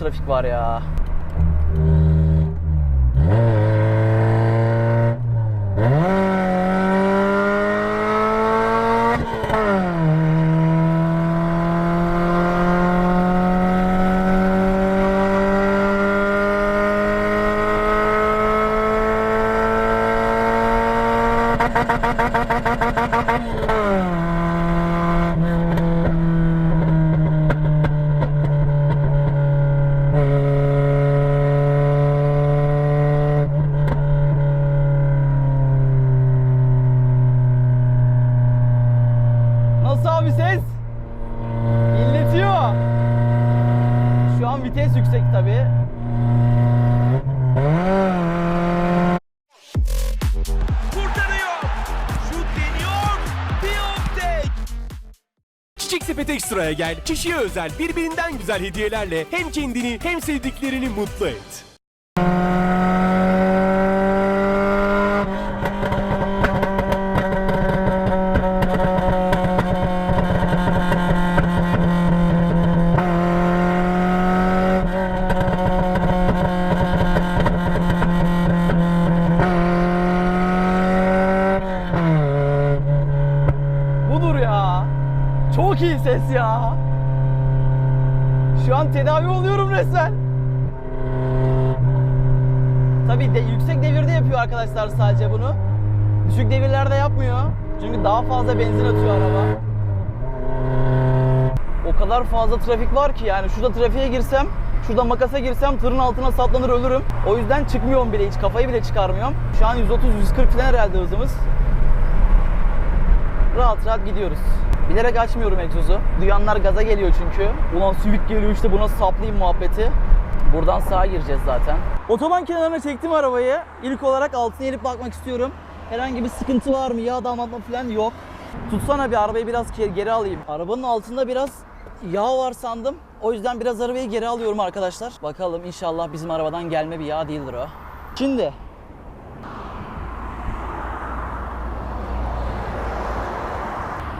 trafik Nasıl abi ses? İnletiyor. Şu an vites yüksek tabii. Kurtarıyor. Şut deniyor. Piontek. Çiçek Sepet Ekstra'ya gel. Kişiye özel birbirinden güzel hediyelerle hem kendini hem sevdiklerini mutlu et. Çok iyi ses ya. Şu an tedavi oluyorum resmen. Tabii de yüksek devirde yapıyor arkadaşlar sadece bunu. Düşük devirlerde yapmıyor. Çünkü daha fazla benzin atıyor araba. O kadar fazla trafik var ki yani şurada trafiğe girsem, şurada makasa girsem tırın altına saplanır ölürüm. O yüzden çıkmıyorum bile hiç kafayı bile çıkarmıyorum. Şu an 130-140 falan herhalde hızımız. Rahat rahat gidiyoruz. Bilerek açmıyorum egzozu. Duyanlar gaza geliyor çünkü. Ulan Civic geliyor işte buna saplayayım muhabbeti. Buradan sağa gireceğiz zaten. Otoban kenarına çektim arabayı. İlk olarak altına inip bakmak istiyorum. Herhangi bir sıkıntı var mı? Yağ damlatma falan yok. Tutsana bir arabayı biraz geri alayım. Arabanın altında biraz yağ var sandım. O yüzden biraz arabayı geri alıyorum arkadaşlar. Bakalım inşallah bizim arabadan gelme bir yağ değildir o. Şimdi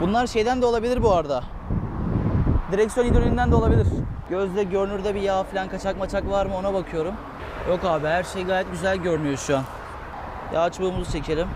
Bunlar şeyden de olabilir bu arada. Direksiyon hidroliğinden de olabilir. Gözde görünürde bir yağ falan kaçak maçak var mı ona bakıyorum. Yok abi her şey gayet güzel görünüyor şu an. Yağ çubuğumuzu çekelim.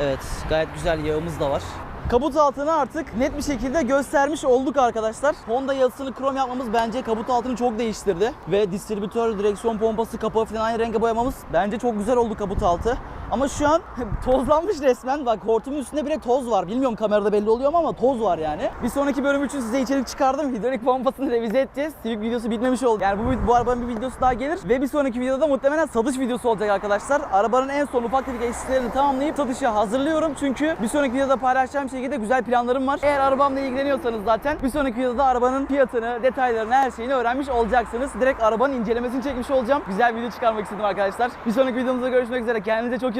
Evet gayet güzel yağımız da var. Kabut altını artık net bir şekilde göstermiş olduk arkadaşlar. Honda yazısını krom yapmamız bence kabut altını çok değiştirdi. Ve distribütör, direksiyon pompası, kapağı falan aynı renge boyamamız bence çok güzel oldu kabut altı. Ama şu an tozlanmış resmen. Bak hortumun üstünde bile toz var. Bilmiyorum kamerada belli oluyor mu ama toz var yani. Bir sonraki bölüm için size içerik çıkardım. Hidrolik pompasını revize edeceğiz. Civic videosu bitmemiş oldu. Yani bu, bu arabanın bir videosu daha gelir. Ve bir sonraki videoda muhtemelen satış videosu olacak arkadaşlar. Arabanın en son ufak tefek eksiklerini tamamlayıp satışa hazırlıyorum. Çünkü bir sonraki videoda paylaşacağım şekilde güzel planlarım var. Eğer arabamla ilgileniyorsanız zaten bir sonraki videoda arabanın fiyatını, detaylarını, her şeyini öğrenmiş olacaksınız. Direkt arabanın incelemesini çekmiş olacağım. Güzel video çıkarmak istedim arkadaşlar. Bir sonraki videomuzda görüşmek üzere. Kendinize çok